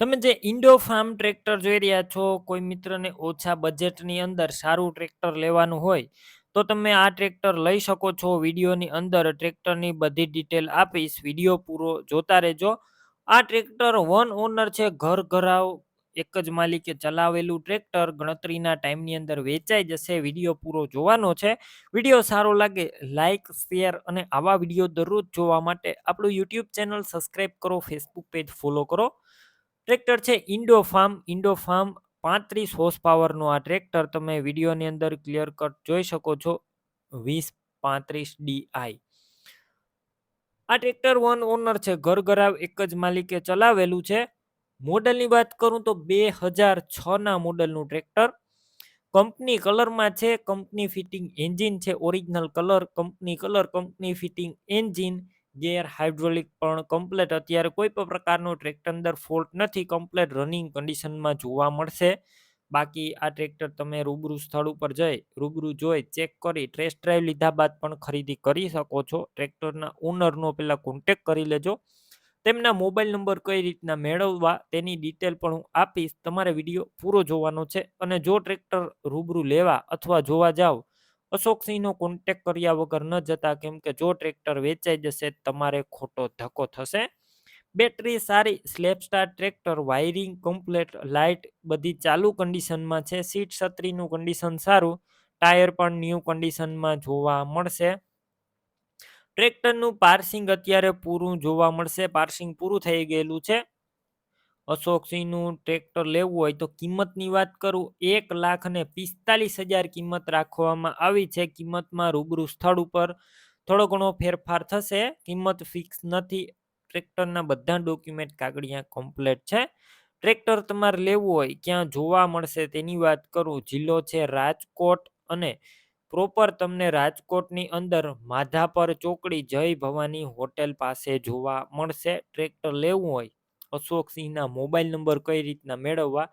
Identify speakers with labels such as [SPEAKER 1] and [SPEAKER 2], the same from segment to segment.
[SPEAKER 1] તમે જે Indo farm tractor જોઈ રહ્યા છો, કોઈ મિત્રને ઓછા બજેટની અંદર સારું ટ્રેક્ટર લેવાનું હોય, તો તમે આ ટ્રેક્ટર લઈ શકો છો. વિડીયોની અંદર ટ્રેક્ટરની બધી ડિટેલ આપીશ. વીડિયો પૂરો જોતા રહેજો. આ ટ્રેક્ટર વન ઓનર છે, ઘર ઘરાવ, એક જ માલિકે ચલાવેલું ટ્રેક્ટર ગણતરીના ટાઈમની અંદર વેચાઈ જશે. વીડિયો પૂરો જોવાનો છે. વીડિયો સારો લાગે લાઇક શેર અને આવા વીડિયો દરરોજ જોવા માટે આપણું યુટ્યુબ ચેનલ સબસ્ક્રાઈબ કરો ફેસબુક પેજ ફોલો કરો. ટ્રેક્ટર છે ઇન્ડો ફાર્મ. ઇન્ડો ફાર્મ પાંત્રીસ હોર્સ પાવરનું આ ટ્રેક્ટર તમે વિડીયોની અંદર ક્લિયર કટ જોઈ શકો છો. વીસ પાંત્રીસ ડીઆઈ આ ટ્રેક્ટર વન ઓનર છે. ઘર ઘરાવ એક જ માલિકે ચલાવેલું છે. મોડલની વાત કરું તો બે હજાર છના મોડલનું ટ્રેક્ટર. કંપની કલરમાં છે. કંપની ફિટિંગ એન્જિન છે. Original colour company colour company fitting engine gear hydraulic પણ કમ્પ્લેટ. અત્યારે કોઈ પણ પ્રકારનો ટ્રેક્ટર અંદર ફોલ્ટ નથી, કમ્પ્લેટ રનિંગ કન્ડિશનમાં જોવા મળશે. બાકી આ ટ્રેક્ટર તમે રૂબરૂ સ્થળ ઉપર જઈ, રૂબરૂ જોઈ, ચેક કરી, ટેસ્ટ ડ્રાઈવ લીધા બાદ પણ ખરીદી કરી શકો છો. ટ્રેક્ટરના ઓનરનો પહેલાં કોન્ટેક કરી લેજો. તેમના મોબાઈલ નંબર કઈ રીતના મેળવવા તેની ડિટેલ પણ હું આપીશ. તમારે વીડિયો પૂરો જોવાનો છે અને જો ટ્રેક્ટર રૂબરૂ લેવા અથવા જોવા જાવ અશોકસિંહનો કોન્ટેક કર્યા વગર ન જતા કેમ કે જો ટ્રેક્ટર વેચાઈ જશે, તમારે ખોટો ધક્કો થશે. બેટરી સારી self start tractor wiring complete light બધી ચાલુ કન્ડિશનમાં છે. સીટ છત્રીનું કન્ડિશન સારું ટાયર પણ ન્યૂ કન્ડિશનમાં જોવા મળશે. ટ્રેક્ટરનું પાર્સિંગ અત્યારે પૂરું જોવા મળશે. પાર્સિંગ પૂરું થઈ ગયેલું છે. અશોકસિંહનું ટ્રેક્ટર લેવું હોય તો કિંમતની વાત કરું, એક લાખ ને પિસ્તાલીસ હજાર કિંમત રાખવામાં આવી છે. કિંમતમાં રૂબરૂ સ્થળ ઉપર થોડો ઘણો ફેરફાર થશે. કિંમત ફિક્સ નથી. ટ્રેક્ટરના બધા ડોક્યુમેન્ટ કાગળિયા કમ્પ્લેટ છે. ટ્રેક્ટર તમારે લેવું હોય, ક્યાં જોવા મળશે તેની વાત કરું. જિલ્લો છે રાજકોટ અને પ્રોપર તમને રાજકોટની અંદર માધાપર ચોકડી જય ભવાની હોટેલ પાસે જોવા મળશે. ટ્રેક્ટર લેવું હોય અશોકસિંહના મોબાઈલ નંબર કઈ રીતના મેળવવા?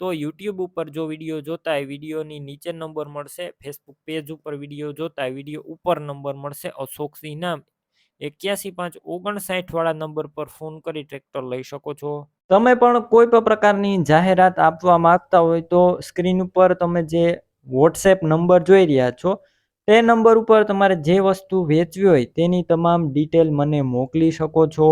[SPEAKER 1] તો યુટ્યુબ ઉપર જો વીડિયો જોતા હોય, વિડીયોની નીચે નંબર મળશે. ફેસબુક પેજ ઉપર વીડિયો જોતા હોય, વીડિયો ઉપર નંબર મળશે. અશોક સિંહના એક્યાસી પાંચ ઓગણસાઠ વાળા નંબર પર ફોન કરી ટ્રેક્ટર લઈ શકો છો. તમે પણ કોઈ પણ પ્રકારની જાહેરાત આપવા માંગતા હોય તો સ્ક્રીન ઉપર તમે જે વોટ્સએપ નંબર જોઈ રહ્યા છો, તે નંબર ઉપર તમારે જે વસ્તુ વેચવી હોય તેની તમામ ડિટેલ મને મોકલી શકો છો.